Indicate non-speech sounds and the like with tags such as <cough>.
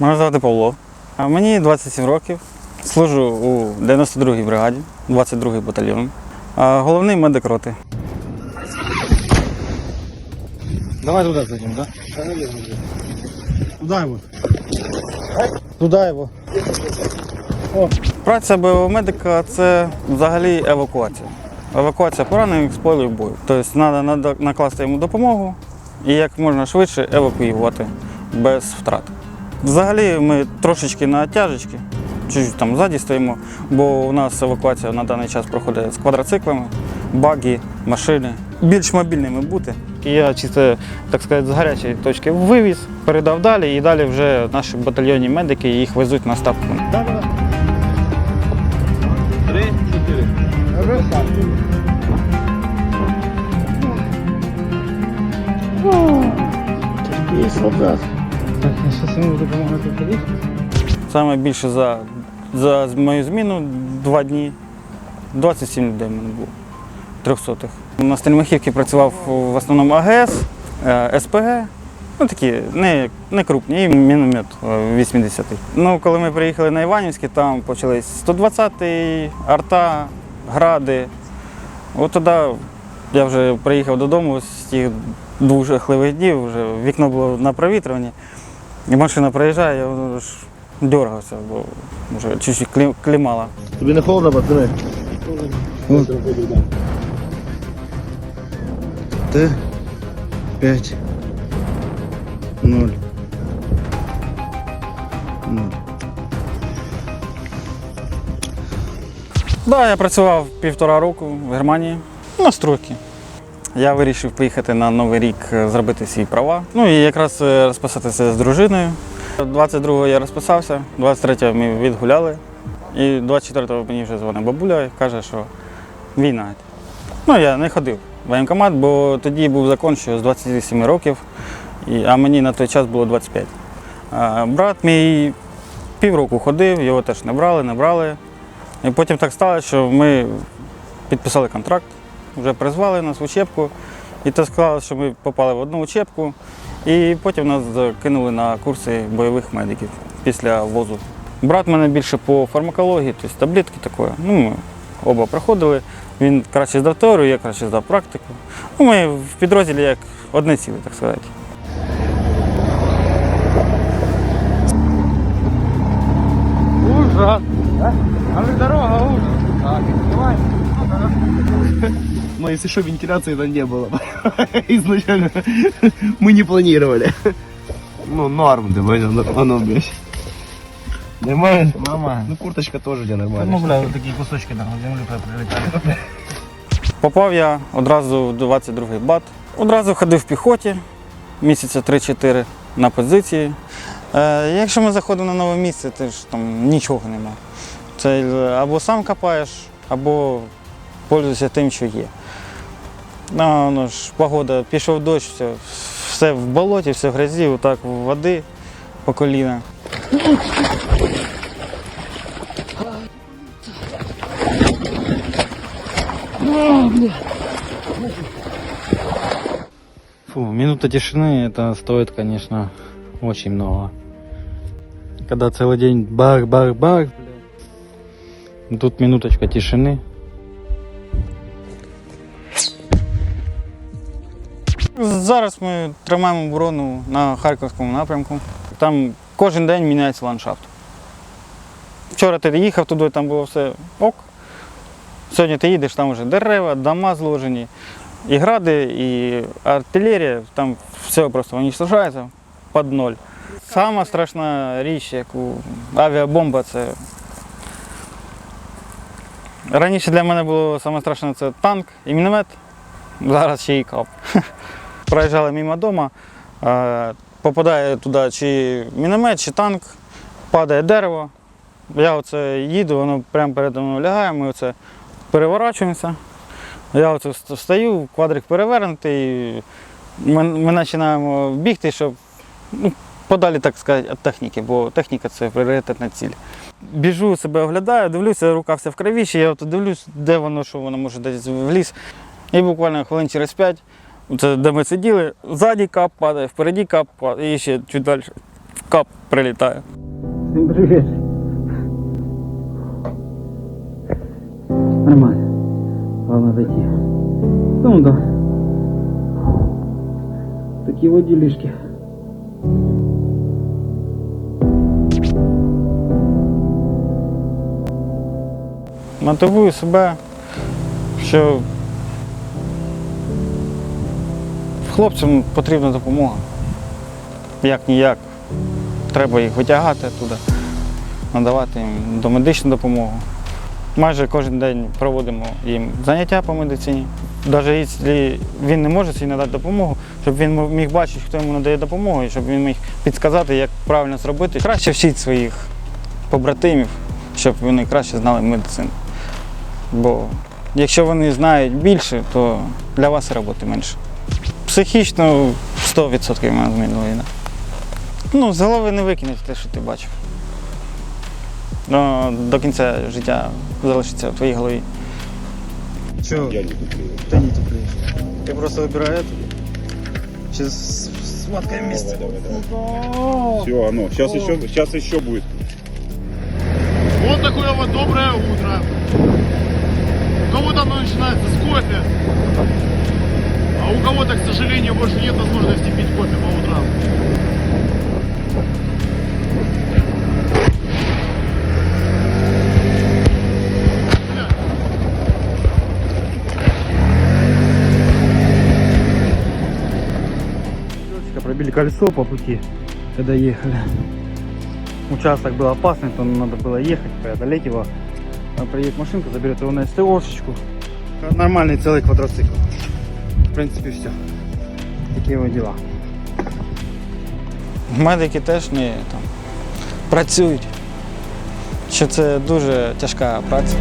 Мене звати Павло. А Мені 27 років. Служу у 92-й бригаді, 22-й батальйон. А Головний медик роти. Давай туда зайдем, да? Туда его. Туда его. Праця бойового медика це взагалі евакуація. Евакуація поранених з полю бою. Тобто треба накласти йому допомогу і як можна швидше евакуювати без втрат. Взагалі ми трошечки на тяжечки, чуть там ззаді стоїмо, бо у нас евакуація на даний час проходить з квадроциклами, баги, машини. Більш мобільними бути. Я чисто, так сказати, з гарячої точки вивіз, передав далі, і далі вже наші батальйонні медики їх везуть на ставку. Три, чотири. Терпи, солдат. Так. Саме більше за, за мою зміну два дні. 27 людей мене було. Трьохсотих. На Стельмахівці працював в основному АГС, е, СПГ. Ну такі не, не крупні, і міномет е, 80 Ну, коли ми приїхали на Іванівське, там почались 120-й, арта, гради. От тоді я вже приїхав додому з тих двох жахливих днів, вже вікно було на провітрюванні. І машина проїжджає, я ж дергався, бо вже чуть-чуть клі- клімала. Тобі не холодно, пацани? Т. 5. 0. 0. Да, я працював півтора року в Германії на стройці. Я вирішив поїхати на Новий рік е, зробити свої права. Ну і якраз е, розписатися з дружиною. 22-го я розписався, 23-го ми відгуляли. І 24-го мені вже дзвонить бабуля і каже, що війна. Ну, я не ходив в воєнкомат, бо тоді був закон, що з 27 років, а мені на той час було 25. А брат мій півроку ходив, його теж не брали, не брали. І потім так сталося, що ми підписали контракт, вже призвали нас в учебку. І так склалося, що ми попали в одну учебку, і потім нас кинули на курси бойових медиків після возу. Брат мене більше по фармакології, тобто таблетки таке. Ну, ми оба проходили. Він краще здав теорію, я краще здав практику. Ну, ми в підрозділі як одне ціле, так сказати. Ужас. Але дорога ужас. Так, давай Но если что, вентиляции это не было. <laughs> Изначально мы не планировали. Ну, норм, ты понял, оно, блядь. Нормально? Нормально. Ну, курточка тоже у тебя Ну, нормальная. бля, вот такие кусочки на землю прилетали. Попав я одразу в 22-й бат. Одразу ходив в піхоті місяця 3-4 на позиції. Е, якщо ми заходимо на нове місце, то ж там нічого нема. Це е, або сам копаєш, або пользуєшся тим, що є. Ну, воно ж погода, пішов дощ, все, все в болоті, все в грязі, отак води по коліна. Фу, минута тишины это стоит, конечно, очень много. Когда целый день бах-бах-бах, тут минуточка тишины. Зараз ми тримаємо оборону на Харківському напрямку. Там кожен день міняється ландшафт. Вчора ти їхав туди, там було все ок. Сьогодні ти їдеш, там вже дерева, дома зложені, і гради, і артилерія, там все просто уничтожається під ноль. Сама страшна річ, яку авіабомба, це. Раніше для мене було саме страшне це танк і міномет, зараз ще і кап. <laughs> Проїжджали мимо дома, е, попадає туди чи міномет, чи танк, падає дерево. Я оце їду, воно прямо передо мною лягає, ми оце переворачуємося. Я оце встаю, квадрик перевернутий, ми, ми починаємо бігти, щоб ну, подалі, так сказати, від техніки, бо техніка це пріоритетна ціль. Біжу, себе оглядаю, дивлюся, рука вся в крові, ще я от дивлюсь, де воно, що воно може десь в ліс. І буквально хвилин через п'ять, це де ми сиділи, ззаді кап падає, впереді кап падає, і ще чуть далі Кап прилітає. Всем привет. Нормально. Главное дойти. Ну да. Такие вот делишки. Мотивую себе, що хлопцям потрібна допомога. Як ніяк. Треба їх витягати туди, надавати їм домедичну допомогу. Майже кожен день проводимо їм заняття по медицині. Навіть якщо він не може собі надати допомогу, щоб він міг бачити, хто йому надає допомогу, і щоб він міг підказати, як правильно зробити. Краще вчити своїх побратимів, щоб вони краще знали медицину. Бо якщо вони знають більше, то для вас роботи менше. Психічно 100% мене змінила війна. Ну, з голови не викинеш те, що ти бачив. Ну, до кінця життя залишиться в твоїй голові. Чого? Я не туплю. Ти не туплюєш. Ти просто вибирай эту. Чи сфоткаємо місце? Давай, давай, давай. Все, оно. Сейчас еще, сейчас еще будет. Вот такое вот доброе утро. У кого-то оно начинается с кофе, а у кого-то, к сожалению, больше нет возможности пить кофе по утрам. Пробили колесо по пути, когда ехали. Участок был опасный, то надо было ехать, преодолеть его. А Приедет машинка, заберет его на СТОшечку. Нормальный целый квадроцикл. В принципе, все. Такі вот діла. Медики теж не там, працюють. Що це дуже тяжка праця.